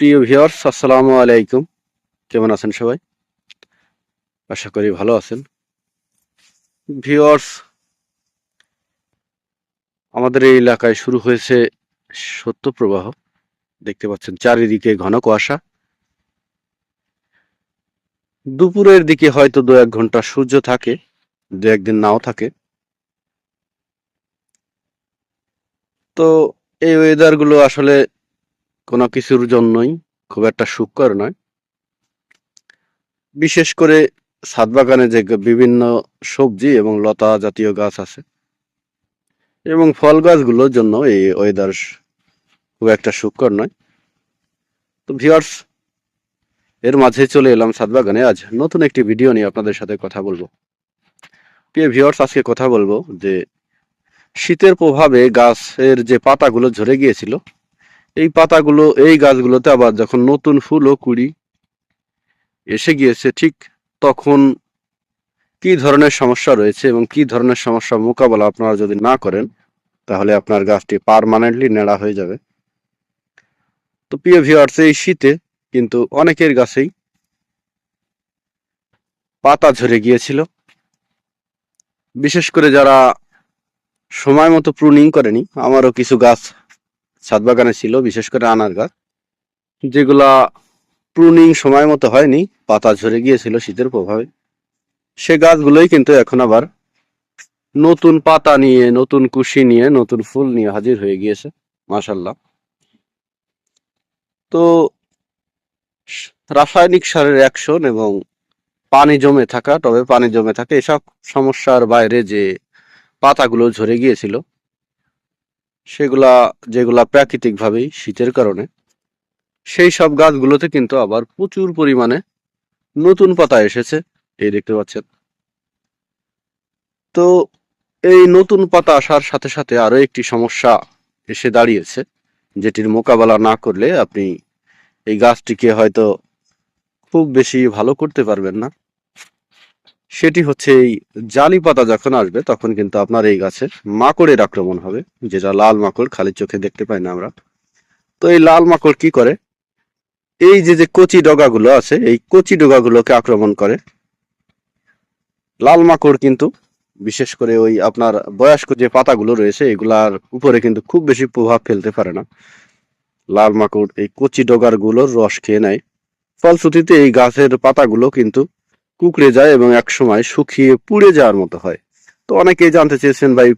প্রিয় ভিউয়ার্স, আসসালামু আলাইকুম। কেমন আছেন সবাই? আশা করি ভালো আছেন। ভিউয়ার্স, আমাদের এই এলাকায় শুরু হয়েছে সত্য প্রবাহ। দেখতে পাচ্ছেন চারিদিকে ঘন কুয়াশা। দুপুরের দিকে হয়তো দু এক ঘণ্টা সূর্য থাকে, দু একদিন নাও থাকে। তো এই ওয়েদারগুলো আসলে কোনো কিছুর জন্যই খুব একটা সুখকর নয়। বিশেষ করে ছাদ বাগানে যে বিভিন্ন সবজি এবং লতা জাতীয় গাছ আছে এবং ফল গাছগুলোর জন্য এই ওয়েদার খুব একটা সুখকর নয়। তো ভিউয়ার্স এর মাঝে চলে এলাম ছাদ বাগানে। আজ নতুন একটি ভিডিও নিয়ে আপনাদের সাথে কথা বলব। প্রিয় ভিউয়ার্স আজকে কথা বলব যে শীতের প্রভাবে গাছের যে পাতাগুলো ঝরে গিয়েছিল এই পাতাগুলো, এই গাছগুলোতে আবার যখন নতুন ফুল ও কুড়ি, এসে গিয়েছে, ঠিক তখন কি ধরনের সমস্যা রয়েছে এবং কি ধরনের সমস্যা মোকাবেলা আপনারা যদি না করেন, তাহলে আপনার গাছটি পারমানেন্টলি নেড়া হয়ে যাবে। তো প্রিয় ভিউয়ার্স এই শীতে কিন্তু অনেকের গাছেই পাতা ঝরে গিয়েছিল। বিশেষ করে যারা সময় মতো প্রুনিং করেনি, আমারও কিছু গাছ ছাদ বাগানে ছিল, বিশেষ করে আনার গাছ, যেগুলা প্রুনিং সময় মতো হয়নি, পাতা ঝরে গিয়েছিল শীতের প্রভাবে। সে গাছগুলোই কিন্তু এখন আবার নতুন পাতা নিয়ে, নতুন কুশি নিয়ে, নতুন ফুল নিয়ে হাজির হয়ে গিয়েছে মাশাল্লাহ তো রাসায়নিক সারের অ্যাকশন এবং পানি জমে থাকা তবে পানি জমে থাকে, এসব সমস্যার বাইরে যে পাতাগুলো ঝরে গিয়েছিল সেগুলা, যেগুলা প্রাকৃতিকভাবেই শীতের কারণে, সেই সব গাছগুলোতে কিন্তু আবার প্রচুর পরিমাণে নতুন পাতা এসেছে, এই দেখতে পাচ্ছেন। তো এই নতুন পাতা আসার সাথে সাথে আরও একটি সমস্যা এসে দাঁড়িয়েছে, যেটির মোকাবেলা না করলে আপনি এই গাছটিকে হয়তো খুব বেশি ভালো করতে পারবেন না। সেটি হচ্ছে এই জালি পাতা যখন আসবে, তখন কিন্তু আপনার এই গাছে মাকড়ের আক্রমণ হবে, যেটা লাল মাকড় খালি চোখে দেখতে পাই না আমরা। তো এই লাল মাকড় কি করে? এই যে যে কচি ডগাগুলো আছে, এই কচি ডগাগুলোকে আক্রমণ করে। লাল মাকড় কিন্তু, বিশেষ করে ওই আপনার বয়স্ক যে পাতাগুলো রয়েছে, এগুলার উপরে কিন্তু খুব বেশি প্রভাব ফেলতে পারে না। লাল মাকড় এই কচি ডগারগুলোর রস খেয়ে নেয়। ফলশ্রুতিতে এই গাছের পাতাগুলো কিন্তু কুকড়ে যায় এবং একসময় শুকিয়ে পুড়ে যাওয়ার মতো হয়। তো অনেকেই জানতে চেয়েছেন, ভাই,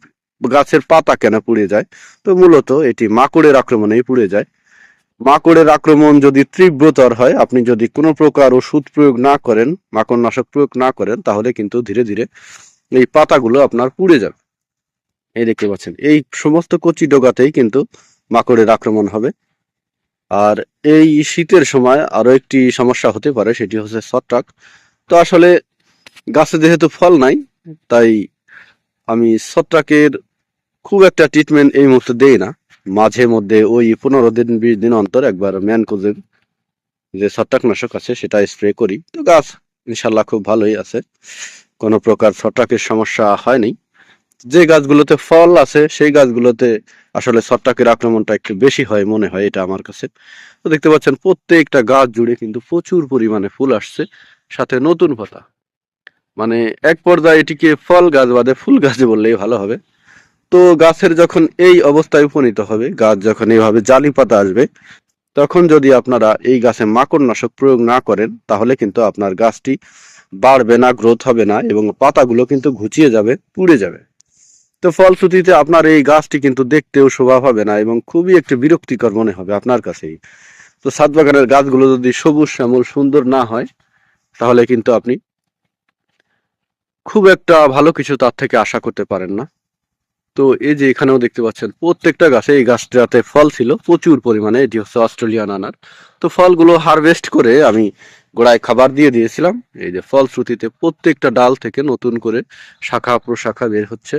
গাছের পাতা কেন পুড়ে যায়? তো মূলত এটি মাকড়ের আক্রমণেই পুড়ে যায়। মাকড়ের আক্রমণ যদি তীব্রতর হয়, আপনি যদি কোনো প্রকার ওষুধ প্রয়োগ না করেন, মাকড়নাশক প্রয়োগ না করেন, তাহলে কিন্তু ধীরে ধীরে এই পাতাগুলো আপনার পুড়ে যাবে। এই দেখতে পাচ্ছেন, এই সমস্ত কচি ডোগাতেই কিন্তু মাকড়ের আক্রমণ হবে। আর এই শীতের সময় আরও একটি সমস্যা হতে পারে, সেটি হচ্ছে ছত্রাক। তো আসলে গাছে যেহেতু ফল নাই, তাই আমি ছত্রাকের খুব একটা ট্রিটমেন্ট এই মুহূর্তে দেই না। মাঝে মধ্যে ওই পনেরো দিন, বিশ দিন অন্তর একবার ম্যানকোজের যে ছত্রাকনাশক আছে, সেটা স্প্রে করি। তো গাছ ইনশাল্লাহ খুব ভালোই আছে। কোনো প্রকার ছত্রাকের সমস্যা হয়নি। যে গাছগুলোতে ফল আছে, সেই গাছগুলোতে আসলে ছত্রাকের আক্রমণটা একটু বেশি হয় মনে হয়, এটা আমার কাছে। তো দেখতে পাচ্ছেন, প্রত্যেকটা গাছ জুড়ে কিন্তু প্রচুর পরিমাণে ফুল আসছে, সাথে নতুন পাতা। মানে এক পর্যায়ে এটিকে ফল গাছ বাদে ফুল গাছ বললেই ভালো হবে। তো গাছের যখন এই অবস্থায় উপনীত হবে, গাছ যখন এইভাবে জালি পাতা আসবে, তখন যদি আপনারা এই গাছে মাকড়নাশক প্রয়োগ না করেন, তাহলে কিন্তু আপনার গাছটি বাড়বে না, গ্রোথ হবে না এবং পাতাগুলো কিন্তু ঘুচিয়ে যাবে, পুড়ে যাবে। তো ফলশ্রুতিতে আপনার এই গাছটি কিন্তু দেখতেও শোভা পাবে না এবং খুবই একটি বিরক্তিকর মনে হবে আপনার কাছেই। তো ছাদ বাগানের গাছগুলো যদি সবুজ শ্যামল সুন্দর না হয়, তাহলে কিন্তু আপনি খুব একটা ভালো কিছু তার থেকে আশা করতে পারেন না। তো এই যে এখানেও দেখতে পাচ্ছেন, প্রত্যেকটা গাছে এই গাছটাতে ফল ছিল, প্রচুর পরিমাণে, এটি হচ্ছে অস্ট্রেলিয়ান আনার। তো ফলগুলো হারভেস্ট করে আমি গোড়ায় খাবার দিয়ে দিয়েছিলাম। এই যে ফলশ্রুতিতে প্রত্যেকটা ডাল থেকে নতুন করে শাখা প্রশাখা বের হচ্ছে।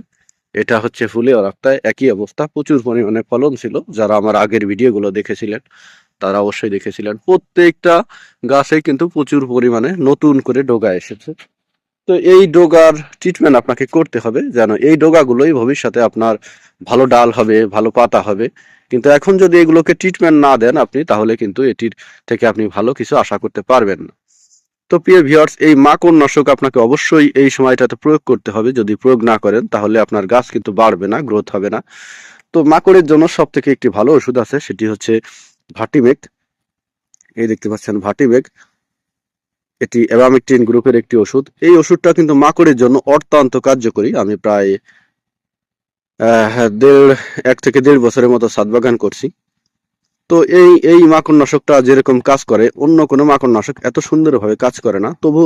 এটা হচ্ছে ফুলে অরাক্তায় একই অবস্থা। প্রচুর পরিমাণে ফলন ছিল। যারা আমার আগের ভিডিওগুলো দেখেছিলেন, তারা অবশ্যই দেখেছিলেন। প্রত্যেকটা গাছে কিন্তু প্রচুর পরিমাণে নতুন করে ডোগা এসেছে। তো এই ডোগার ট্রিটমেন্ট আপনাকে করতে হবে যেন এই ডোগাগুলোই ভবিষ্যতে আপনার ভালো ডাল হবে, ভালো পাতা হবে। কিন্তু এখন যদি এগুলোকে ট্রিটমেন্ট না দেন আপনি, তাহলে কিন্তু এটির থেকে আপনি ভালো কিছু আশা করতে পারবেন না। তো প্রিয় ভিউয়ার্স এই মাকড় নাশক আপনাকে অবশ্যই এই সময়টাতে প্রয়োগ করতে হবে। যদি প্রয়োগ না করেন তাহলে আপনার গাছ কিন্তু বাড়বে না গ্রোথ হবে না। তো মাকড়ের জন্য সব থেকে একটি ভালো ওষুধ আছে সেটি হচ্ছে ভাটিমেক এই দেখতে পাচ্ছেন ভাটিমেক এটি অ্যাবামিকটিন গ্রুপের একটি ওষুধ। এই ওষুধটা কিন্তু মাকড়ের জন্য অত্যন্ত কার্যকরী। আমি প্রায় আহ, দেড় এক থেকে দেড় বছরের মতো সাত বাগান করছি। তো এই এই মাকড়নাশকটা যেরকম কাজ করে অন্য কোনো মাকড়নাশক এত সুন্দরভাবে কাজ করে না। তবু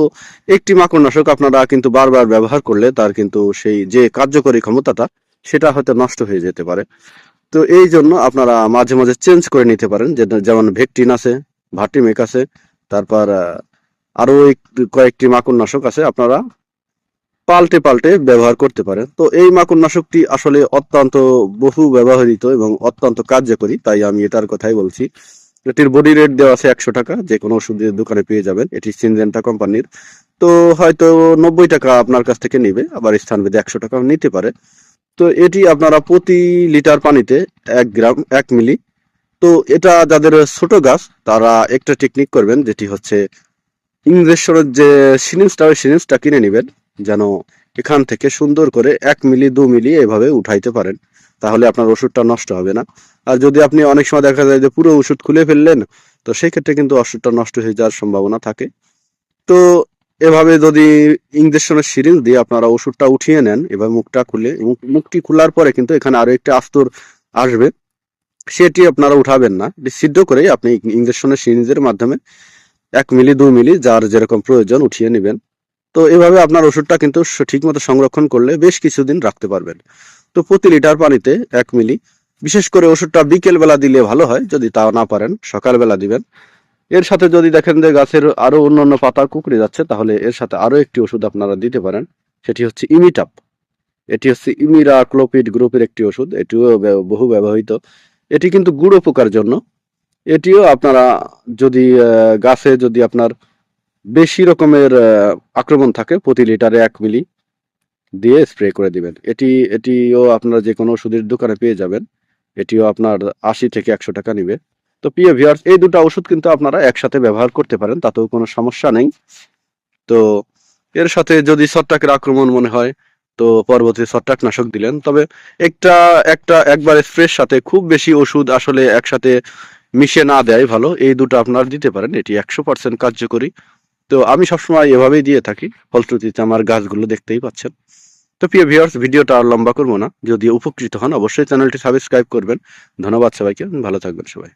একটি মাকড়নাশক আপনারা কিন্তু বারবার ব্যবহার করলে তার কিন্তু সেই যে কার্যকরী ক্ষমতাটা সেটা হয়তো নষ্ট হয়ে যেতে পারে। তো এই জন্য আপনারা মাঝে মাঝে চেঞ্জ করে নিতে পারেন যেমন ভেকটিন আছে ভাটিমেক আছে তারপর আহ, আরও এক- কয়েকটি মাকড়নাশক আছে আপনারা পাল্টে পাল্টে ব্যবহার করতে পারেন তো এই মাকড়নাশকটি আসলে অত্যন্ত বহু ব্যবহৃত এবং অত্যন্ত কার্যকরী, তাই আমি এটার কথাই বলছি। এটির বডি রেট দেওয়া আছে একশো টাকা যে কোনো ওষুধের দোকানে পেয়ে যাবেন। এটি সিনজেন্টা কোম্পানির। তো হয়তো নব্বই টাকা আপনার কাছ থেকে নিবে, আবার স্থানভেদে একশো টাকা নিতে পারে। তো এটি আপনারা প্রতি লিটার পানিতে এক গ্রাম, এক মিলি। তো এটা যাদের ছোট গাছ, তারা একটা টেকনিক করবেন, যেটি হচ্ছে ইংরেশ্বরের যে সিরিঞ্জটা ওই সিরিঞ্জটা কিনে নেবেন, যেন এখান থেকে সুন্দর করে এক মিলি, দু মিলি এভাবে উঠাইতে পারেন। তাহলে আপনার ওষুধটা নষ্ট হবে না। আর যদি আপনি অনেক সময় দেখা যায় যে পুরো ওষুধ খুলে ফেললেন, তো সেই ক্ষেত্রে কিন্তু ওষুধটা নষ্ট হয়ে যাওয়ার সম্ভাবনা থাকে। তো এভাবে যদি ইঞ্জেকশনের সিরিঞ্জ দিয়ে আপনারা ওষুধটা উঠিয়ে নেন, এবার মুখটা খুলে, মুখ- মুখটি খোলার পরে কিন্তু এখানে আরও একটা আস্তর আসবে। সেটি আপনারা উঠাবেন না। সিদ্ধ করেই আপনি ইঞ্জেকশনের সিরিঞ্জের মাধ্যমে এক মিলি দু মিলি, যার যেরকম প্রয়োজন উঠিয়ে নেবেন। তো এভাবে আপনার ওষুধটা কিন্তু ঠিক মতো সংরক্ষণ করলে বেশ কিছুদিন রাখতে পারবেন। তো প্রতি লিটার পানিতে এক মিলি। বিশেষ করে ওষুধটা বিকেল বেলা দিলে ভালো হয়, যদি তা না পারেন, সকালবেলা দিবেন। এর সাথে যদি দেখেন যে গাছের আরও অন্য পাতা কুকড়ে যাচ্ছে, তাহলে এর সাথে আরও একটি ওষুধ আপনারা দিতে পারেন। সেটি হচ্ছে ইমিটাপ। এটি হচ্ছে ইমিরা ক্লোপিড গ্রুপের একটি ওষুধ, এটিও বহু ব্যবহৃত। এটি কিন্তু গুঁড়ো পোকার জন্য এটিও আপনারা যদি গাছে যদি আপনার বেশি রকমের আক্রমণ থাকে, প্রতি লিটারে এক মিলি দিয়ে স্প্রে করে দিবেন। এটি, এটিও আপনারা যে কোনো ওষুধের দোকানে পেয়ে যাবেন। এটিও আপনার আশি থেকে একশো টাকা নিবে। তো প্রিয় ভিউয়ার্স এই দুটো ওষুধ কিন্তু আপনারা একসাথে ব্যবহার করতে পারেন, তাতেও কোনো সমস্যা নেই। তো এর সাথে যদি ছত্রাকের আক্রমণ মনে হয়, তো পরবর্তী ছত্রাকনাশক দিলেন। তবে একটা একটা, একবার স্প্রের সাথে খুব বেশি ওষুধ আসলে একসাথে মিশে না দেয় ভালো। এই দুটো আপনারা দিতে পারেন, এটি একশো পার্সেন্ট কার্যকরী। তো আমি সবসময় এভাবেই দিয়ে থাকি, ফলশ্রুতিতে আমার গাছগুলো দেখতেই পাচ্ছেন। তো প্রিয় ভিউয়ার্স ভিডিওটা আর লম্বা করব না। যদি উপকৃত হন, অবশ্যই চ্যানেলটি সাবস্ক্রাইব করবেন। ধন্যবাদ সবাইকে, ভালো থাকবেন সবাই।